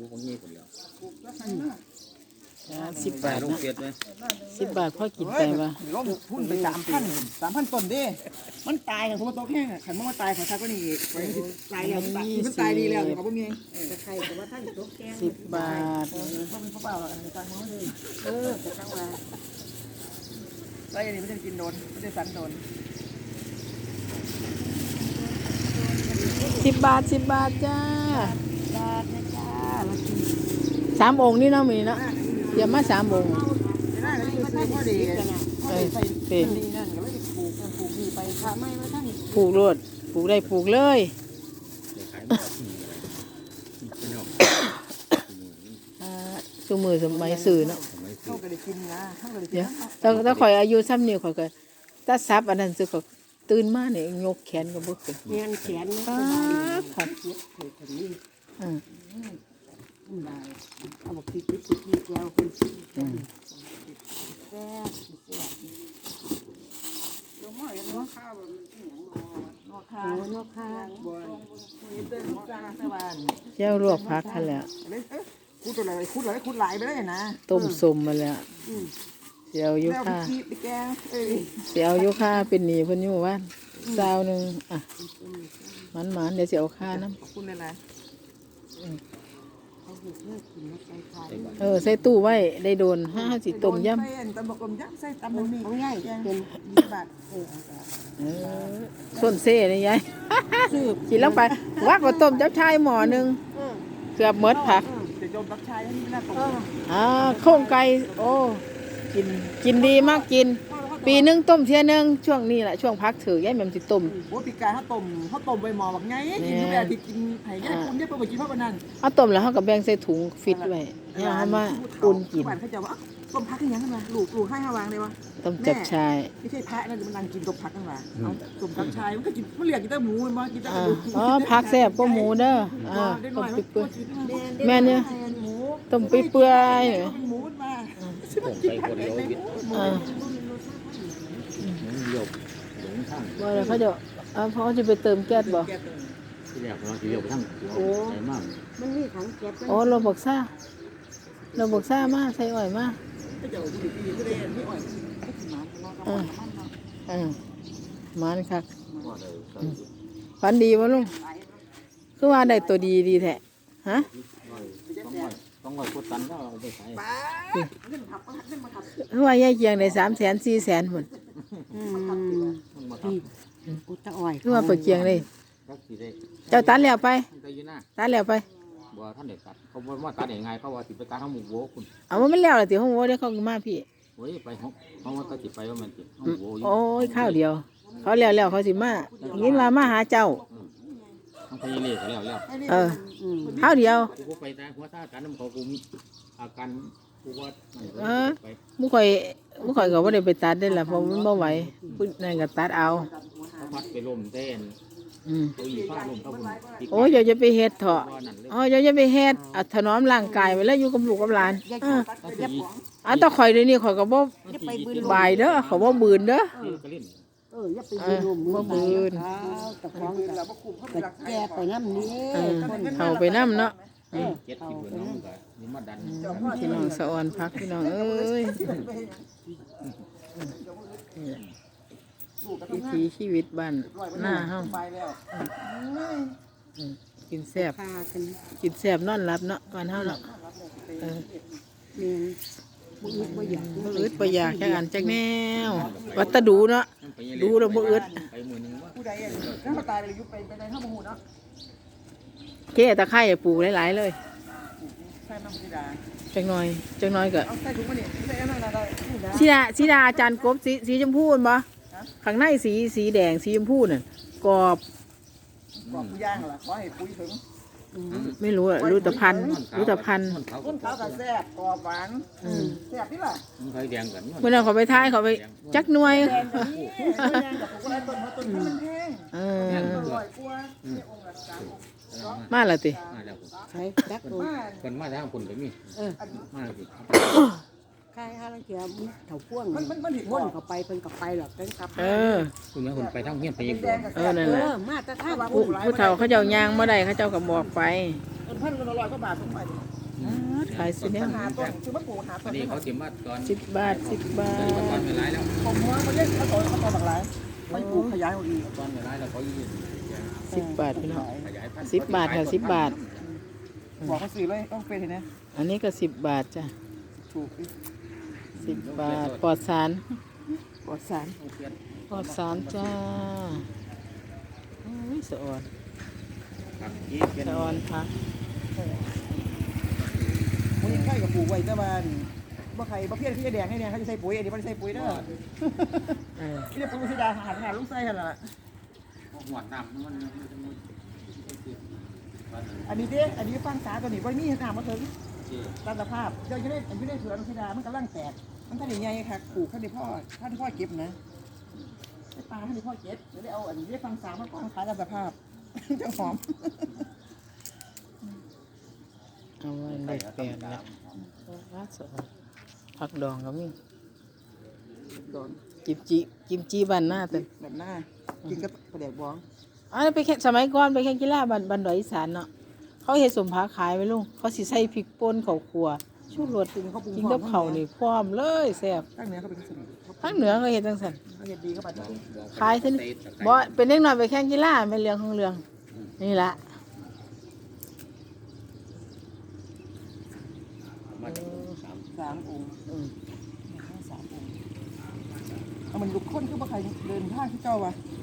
ลูกของนี่คนเดียวจ้าสิบบาทลงนะเฟียดไหมสิบบาทพ่อกินไปวะลงทุนไปสามพันสามพันต้นเด้ มันตายค่ะผมว่าโตแห้งขันมันมาตายขอชักก็นี่อีกไปสิตายแล้วมันตายมันตายดีแล้วเขาบ่มีจะใครแต่ว่าท่านตกแกงสิบบาทเออบ่มีเขาเปล่าหรอกในตังค์มันเลยเออจะจังว่าไล่อันนี้ไม่ได้กินโดนไม่ได้สันโดนสิบบาทสิบบาทจ้า บาทนะจ้าเรากิน สามองค์นี่เนาะมีเนาะเดี๋ยวมาสามองค์ไม่ได้ก็คืออเป็นนี่นั่นก็เลยปลูกรวดปลูกได้ปลูกเลยสมือสมัยสื่อเนาะเดี๋ยวถ้าถ้าข่อยอายุซ้ำนี่ข่อยก็ถ้าซับอันนั้นสิข่อยตื่นมาเนี่ยยกแขนก็บ่ขึ้นเงินแขนนะป๊าบครับ ได้เอาบอกพริกพริกพริกพริกแล้วเป็นพริกอืมแซ่บแซ่บลงมาอย่างนี้ข้าวมันที่หยังนอกโอ้ข้าวนกค่ะบ่มีเต้นจ้าสวานเจ้าลวกผักคั่นแล้วคุดอะไรคุดอะไรคุดหลายไปเลยนะต้มสมมาแล้วเสียวยุค่าเสียวยุค่าเป็นหนีเพิ่นอยู่บ้านซาวหนึ่งอะมันหมานเดี๋ยวสิเอาค่าน้ขอบคุณเลยนะ เขาเพื่อกินแล้วใส่ไข่ใส่บาตรำเออ ใส่ตู้ไว้ได้โดนห้าสิต้มยำใส่อันตำบักต้มยำใส่ตำมันมีเอาง่ายแกงเป็นยี่สิบบาทเออเอาไปเออส่วนเซ่เลยยายกินลงไปวักก็ต้มเจ้าชายหม้อหนึงเออเกือบหมดผักเดี๋ยวโยมรักชายให้นี่ไม่น่าตกเอออ่าโครงไก่โอ้กินกินดีมากกิน ปีหนึงต้มเที่ยหนึงช่วงนี้แหละช่วงพักถือยายแม่มสิต้ม โอ้ปีกายเขาต้มเขาต้มใบหมอแบบไงกินทุกแบบที่กินไผ่เนี่ยคุณเนี่ยเปิดกินเพราะวันนั้นเอาต้มแล้วเขาก็แบ่งใส่ถุงฟิตไว้เนี่ยเขามาอุ่นกินเขาจะว่าต้มพักที่ยังกันมาลูกลูกให้ฮาวางเลยวะต้มจับชายไม่ใช่พระนั่นมันนั่งกินต้มพักกันมาเอาต้มกับชายมันก็กินมันเหลือกินแต่หมูมันมากินแต่กอ่าระดูกอ๋อผักแซ่บก็หมูเด้ออ่าได้หต้น่มอยเปื่อยแม่แม่เนี่ยหมูๆต้มเปื่อยเป็นหมูมา ผมใส่คนเดียววิทย์ๆอ่า หมุนเดียวหลงทางว่าแล้วเขาจะเอาเพราะเขาจะไปเติมแก๊สบ่ ที่แรกเราที่เดียวไปทางหัวใส่มากมันมีถังแก๊สโอ้เราบอกซ่าเราบอกซ่ามาใส่อ้อยมาก็จะบุหรี่ปีก็ได้ไม่อ่อยก็ถึงน้ำเนาะอ่าอ่ามันคักว่าเลยใส่ฝันดีวะลุงคือว่าได้ตัวดีดีแท้ฮะ ต้องร้อยต้องร้อยกดตันก็เอาไปใส่ป้าเงินทับเงินมาทับคือว่ายายเกียงได้สามแสนสี่แสนหมดอืมมันมาทนี่อุตะอ้อยคือว่าไปเกียงเลยำก็สิได้เจ้าตัดแล้วไปไปอยู่หน้าตัดแล้วไป บ่ท่านเด็กตัดเขาบอกว่าตัดยังไงเขาว่าสิไปตัดทั้งหมู่โวคุณเอาว่ามันแล้วล่ะติห้องโว้เดี๋ยวเขาก็มาพี่โอ้ยไปห้องเขาว่าก็สิไปว่ามันสิห้องโวอยู่ โอ้ยข้าวเดียว เขาแล้วแล้วเขาสิมายินว่ามาหาเจ้าห้อง พยาเล่ก็แล้วแล้วเอออืมข้าเดียวกูก็ไปตาหัวตากันน้ำเขากูมีอาการกูว่านั่นก็เออไปมุข่อยมุข่อยก็บ่ได้ไปตัดได้ล่ะเพราะมันบ่ไหวพุ่นนั่นก็ตัดเอาเขาพัดไปลมเต้นอืมเขาอีฟ้าลมเขาบุญโอ้ยอย่าจะไปเฮ็ดเถาะว่านั่นเลยอ๋ออย่าจะไปเฮ็ดอาถนอมร่างกายไว้แล้วอยู่กับลูกกับหลานอ่าอันตะข่อยเดี๋ยวนี้ข่อยก็บ่อย่าไปบืนลมบายเด้อเขาบ่บืนเด้อ ก็เล่น อออย่าไปบืนลมเออบ่บืนเอาตะฟองกับกับแก่ไปน้ำนี้เออเข้าไปนํเนาะเออเจ็ดสิบเดือนน้องก็นี่มาดันพี่น้องสะออนพักพี่น้องเอ้ยวิถีชีวิตบ้านหน้าเฮาไปแล้วกินแซ่บพากันกินแซ่บนอนหลับเนาะบ้านเฮาเนาะเออเมียนบุญบ่อยากบ่อึดบ่อยากจักอันจักแนววัดตะดูเนาะ ดูแล้วบ่อึด ไปมือนึงว่าผู้ใดอะถ้ามาตายไปยุบไปไปในข้าวมูเนาะเก้ตะไคร้ปลูกหลายๆเลยใช่น้ำสีดาจักหน่อยจักหน่อยก็เอาใส่ถุงมาเนี่ยใส่อันนั้นอะไรสีดาสีดาอาจารย์กบสีสีชมพูนบ่ข้างในสีสีแดงสีชมพูน่ะกรอบ กรอบผู้ย่างเหรอขอให้ปุ๋ยถึง ไม่รู้อะรู้แต่พันธุ์รู้แต่พันธุ์มันเขาต้นขาวกับแซ่บกรอบหวานอืมแซ่บนี่ล่ะมันเคยแดงกันเมื่อนั้นเขาไปท้ายเขาไปจักหน่วยแดงกับนี่แดงกับผมก็ได้ต้นเพราะต้นมันแพงเอแพงออร่อยกว่าเนี่ยองค์ละสามองค์มาและติมาแล้วใช้ดักโดนมาคนมาทางคนก็มีเออมาสิใคร ค่ายห้าละเกียมเถาพ่วงมันมันมันเห็นวนว่าเข้าไปเพิ่นก็ไปหรอกเพิ่นกลับเออ คุณแม่คุณไปทั้งเฮียนไปอีกแดงกับเออนั่นแหละเออมาแต่ท่าผู้ผู้เฒ่าเขาเจ้าย่างบ่ได้เขาเจ้าก็บอกไปต้นพันก็ร้อยกว่าบาทลงไปขายสิเนี่ยหาต้นคือมันปลูกหาต้อันนนี้เขาเตรียมมาตอนสิบบาทสิบบาตอนนี้ตอนทเวลาแล้วผมว่ามันเล่นเขาโตเขาโตหลากหลายไปปลูกขยายเอาอีกตอนเวลาแล้วเขายืนสิบบาทพี่น้องขยายพันธุ์สิบบาทค่ะสิบบาทบอกเขาซื้อเลยต้องเป็นเห็นไหมอันนี้ก็สิบบาทจ้ะถูกดิ สิบบาทปลอดสารปลอดสารปลอดสารจ้าอุ้ยสะออนครับยี่เป็นสะออนพักมันยังใกล้กับปลูกไว้แต่ว่าบ่ใครบ่เพี้ยนที่จะแดงให้แดงเขาจะใส่ปุ๋ยอันนี้ไม่ได้ใส่ปุ๋ยเด้อเออที่เรียกปุ๋ยสีดาหาขนาดลูกไส้ขนาดหัวน้ำมันอันนี้เด้อันนี้ฟังสาตัวนี้ว่ามีน้ำมาถึงตามสภาพเดี๋ยวจะได้อันนี้ได้สวนสีดามันกำลังแตก มันท่านใหญ่ค่ะปลูกท่านได้พ่อท่านพ่อเก็บนะไอ้ปลาท่านได้พ่อเก็บเดี๋ยวได้เอาอันนี้ได้ฟังสามากองขายตามสภาพจะหอมเอาไว้ได้แปดแล้วว้าสะออนผักดองก็มีโดนกิมจิกิมจิบ้านหน้าแต่แบบหน้ากินกับปลาแดกบ้องอันนี้ไปแค่สมัยก่อนไปแข่งกีฬาบันบันดอยอีสานเนาะเขาเฮ็ดสมผาขายไว้ลุงเขาสิใส่พริกป่นข้าวคั่ว ชูรสกินเขาปรุงกินกับข้าวนี่พร้อมเลยแซ่บข้างเหนือเขาเป็นสนิททางเหนือก็เฮ็ดจังซั่นเขาเห็ดดีเขาปัดขายซั่นบ่เป็นเด็กน้อยไปแข่งกีฬาแม่นเรื่องของเรื่อง นี่ล่ะมาจากสามสามองค์อืมสามองค์เอามันลุกค้นคือบ่ใครเดินทางที่เจ้าวะอ